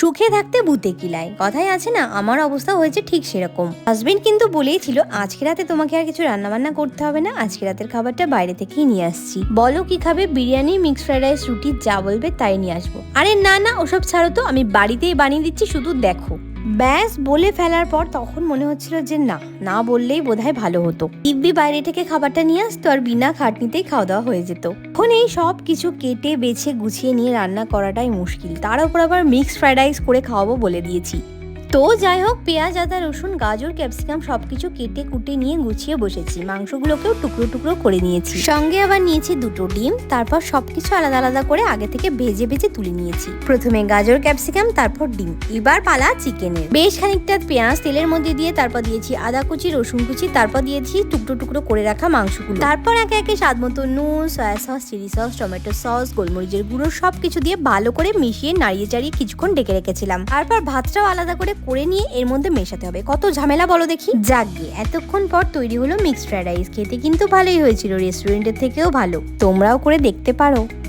সুখে থাকতে বুতে কিলায়। কথাই আছে না, আমার অবস্থা হয়েছে ঠিক সেরকম। হাজবেন্ড কিন্তু বলেই ছিল আজকে রাতে তোমাকে আর কিছু রান্না বান্না করতে হবে না, আজকে রাতের খাবারটা বাইরে থেকেই নিয়ে আসছি। বলো কি খাবে, বিরিয়ানি মিক্স ফ্রাইড রাইস রুটি, যা বলবে তাই নিয়ে আসব। আরে না না, ওসব ছাড়ো তো, আমি বাড়িতেই বানিয়ে দিচ্ছি, শুধু দেখো। ব্যাস বলে ফেলার পর তখন মনে হচ্ছিল যে না না বললেই বোধহয় ভালো হতো। দিব্যি বাইরে থেকে খাবারটা নিয়ে আসতো আর বিনা খাটনিতেই খাওয়া দাওয়া হয়ে যেত। এখন এই সব কিছু কেটে, বেছে, গুছিয়ে নিয়ে রান্না করাটাই মুশকিল। তার উপর আবার মিক্সড ফ্রাইড রাইস করে খাওয়াবো বলে দিয়েছি। তো যাই হোক, পেঁয়াজ, আদা, রসুন, গাজর, ক্যাপসিকাম সবকিছু কেটে কুটে নিয়ে গুছিয়ে বসেছি। মাংসগুলোকেও টুকরো টুকরো করে নিয়েছি। সঙ্গে আবার নিয়েছি দুটো ডিম, তারপর সবকিছু আলাদা আলাদা করে আগে থেকে ভেজে ভেজে তুলে নিয়েছি। প্রথমে গাজর, ক্যাপসিকাম, তারপর ডিম, এবার পালা চিকেনের। বেশ খানিকটা পেঁয়াজ তেলের মধ্যে দিয়ে তারপর দিয়েছি আদা কুচি, রসুন কুচি, তারপর দিয়েছি টুকরো টুকরো করে রাখা মাংসগুলো। তারপর একে একে স্বাদ মতো নুন, soya sauce, chilli sauce, tomato sauce, গোলমরিচের গুঁড়ো সবকিছু দিয়ে ভালো করে মিশিয়ে নাড়িয়ে চাড়িয়ে কিছুক্ষণ ডেকে রেখেছিলাম। তারপর ভাতটাও আলাদা করে করে নিয়ে এর মধ্যে মেশাতে হবে। কত ঝামেলা বলো দেখি। যাক গিয়ে এতক্ষণ পর তৈরি হলো মিক্সড ফ্রাইড রাইস খেতে কিন্তু ভালোই হয়েছিল রেস্টুরেন্টের থেকেও ভালো। তোমরাও করে দেখতে পারো।